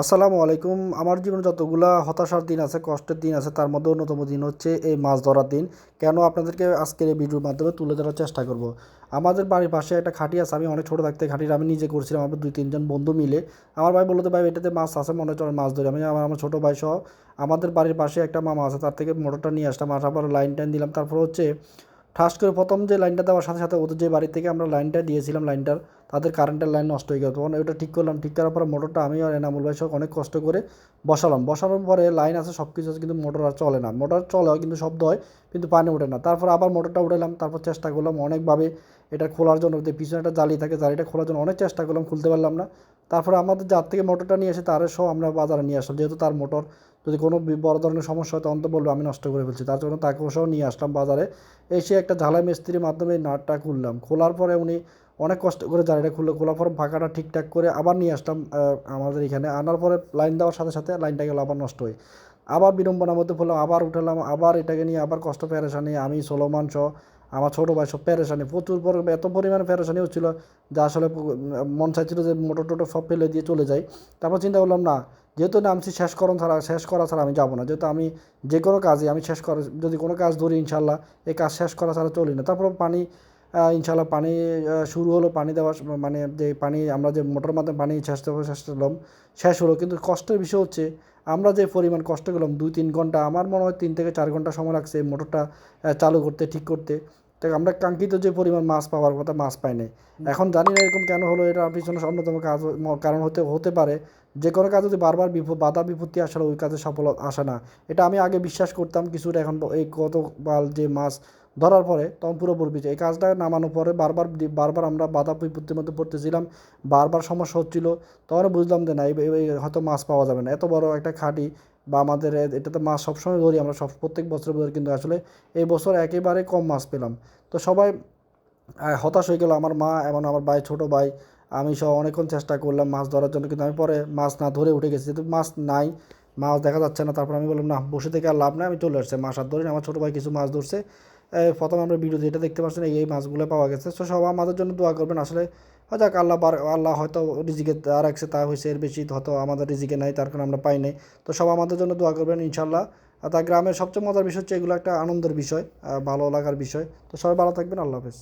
আসসালামু আলাইকুম। আমার জীবনে যতগুলা হতাশার দিন আছে, কষ্টের দিন আছে, তার মধ্যে অন্যতম দিন হচ্ছে এই মাছ ধরার দিন। কেন আপনাদেরকে আজকের এই ভিডিওর মাধ্যমে তুলে ধরার চেষ্টা করব? আমাদের বাড়ির পাশে একটা খাঁটি আছে, আমি অনেক ছোটো থাকতে খাঁটিটা আমি নিজে করছিলাম, আমার দুই তিনজন বন্ধু মিলে। আমার ভাই বলল তো ভাই, এটাতে মাছ আছে, মনে হচ্ছে মাছ ধরি। আমি, আমার আমার ছোটো ভাই সহ আমাদের বাড়ির পাশে একটা মামা আছে, তার থেকে মোটরটা নিয়ে আসলাম, আসার পর লাইন টাইন দিলাম, তারপর হচ্ছে ঠাস করে প্রথম যে লাইনটা দেওয়ার সাথে সাথে ওদের যে বাড়ি থেকে আমরা লাইনটা দিয়েছিলাম লাইনটার, তাদের কারেন্টের লাইন নষ্ট হয়ে গেল। তখন ওটা ঠিক করলাম। ঠিক করার পরে মোটরটা আমি আর এনামুল ভাই সব অনেক কষ্ট করে বসালাম। বসানোর পরে লাইন আছে সব কিছু আছে, কিন্তু মোটর আর চলে না। মোটর চলে কিন্তু শব্দ হয়, কিন্তু পানি ওঠে না। তারপর আবার মোটরটা উঠালাম, তারপর চেষ্টা করলাম অনেকভাবে এটা খোলার জন্য। পিছনে একটা জালি থাকে, জালিটা খোলার জন্য অনেক চেষ্টা করলাম, খুলতে পারলাম না। তারপরে আমাদের যার থেকে মোটরটা নিয়ে এসে তার সহ আমরা বাজারে নিয়ে আসলাম, যেহেতু তার মোটর যদি কোনো বড় ধরনের সমস্যা হয় তখন তো বলব, আমি নষ্ট করে ফেলছি। তার জন্য তাকেও সহ নিয়ে আসলাম বাজারে। এসে একটা ঝালাই মিস্ত্রির মাধ্যমে নাটটা খুললাম। খোলার পরে উনি অনেক কষ্ট করে জালিটা খুললো। খোলার পর ফাঁকাটা ঠিকঠাক করে আবার নিয়ে আসলাম আমাদের এখানে। আনার পরে লাইন দেওয়ার সাথে সাথে লাইনটা গেলো, আবার নষ্ট হয়ে। আবার বিড়ম্বনার মধ্যে পড়লাম, আবার উঠালাম, আবার এটাকে নিয়ে আবার কষ্ট, পেরেশানি। আমি, সোলোমান সহ, আমার ছোটো ভাই সব পেরেশানি। প্রচুর পর এত পরিমাণে পেরেশানি হচ্ছিল যা আসলে মন চাইছিল যে মোটর টোটো সব ফেলে দিয়ে চলে যাই। তারপর চিন্তা করলাম, না যেহেতু নামছি শেষ করণ ছাড়া, শেষ করা ছাড়া আমি যাব না। যেহেতু আমি যে কোনো কাজে আমি শেষ করা, যদি কোনো কাজ ধরি ইনশাল্লাহ, এই কাজ শেষ করা ছাড়া চলি না। তারপর পানি ইনশাল্লাহ পানি শুরু হলো পানি দেওয়া মানে যে পানি, আমরা যে মোটর মাধ্যমে পানি শেষ শেষ করলাম, শেষ হলো। কিন্তু কষ্টের বিষয় হচ্ছে, আমরা যে পরিমাণ কষ্ট করলাম, দুই, তিন ঘণ্টা, আমার মনে হয় তিন থেকে চার ঘণ্টা সময় লাগছে মোটরটা চালু করতে, ঠিক করতে। তো আমরা কাঙ্ক্ষিত যে পরিমাণ মাছ পাওয়ার কথা মাছ পাই নাই। এখন জানি না এরকম কেন হলো এটা পিছনে অন্যতম কাজ কারণ হতে হতে পারে। যে কোনো কাজ যদি বারবার বিপদ বাধা বিপত্তি আসলে ওই কাজে সফল আসে না। এটা আমি আগে বিশ্বাস করতাম কিছুটা এখন এই গতকাল যে মাছ ধরার পরে তখন পুরোপুরি বুঝি এই কাজটা নামানোর পরে বারবার বারবার আমরা বাধা বিপত্তির মধ্যে পড়তেছিলাম, বারবার সমস্যা হচ্ছিল। তখন বুঝলাম যে না, এই হয়তো মাছ পাওয়া যাবে না। এত বড় একটা খাঁটি বা আমাদের এটাতে মাছ সবসময় ধরি আমরা, সব প্রত্যেক বছর ধরি কিন্তু আসলে এই বছর একেবারে কম মাছ পেলাম। তো সবাই হতাশ হয়ে গেল। আমার মা এবং আমার ভাই, ছোটো ভাই, আমি সহ অনেকক্ষণ চেষ্টা করলাম মাছ ধরার জন্য, কিন্তু আমি পরে মাছ না ধরে উঠে গেছি। যেহেতু মাছ নাই মাছ দেখা যাচ্ছে না। তারপর আমি বললাম, না, বসে থেকে আর লাভ নাই, আমি চলে আসছে। মাছ আর ধরি না। আমার ছোটো ভাই কিছু মাছ ধরছে। প্রথম আমরা ভিডিও যেটা দেখতে পাচ্ছেন, এই মাছগুলো পাওয়া গেছে। তো সবাই আমাদের জন্য দোয়া করবেন। আসলে হয় যাক, আল্লাহ বার, আল্লাহ হয়তো রিজিকে আর রাখছে তা হয়েছে এর বেশি হয়তো আমাদের রিজিকে নাই, তার কারণে আমরা পাই নাই। তো সবাই আমাদের জন্য দোয়া করবেন ইনশাল্লাহ আর তা গ্রামের সবচেয়ে মজার বিষয় হচ্ছে, এগুলো একটা আনন্দের বিষয় ভালো লাগার বিষয়। তো সবাই ভালো থাকবেন, আল্লাহ হাফেজ।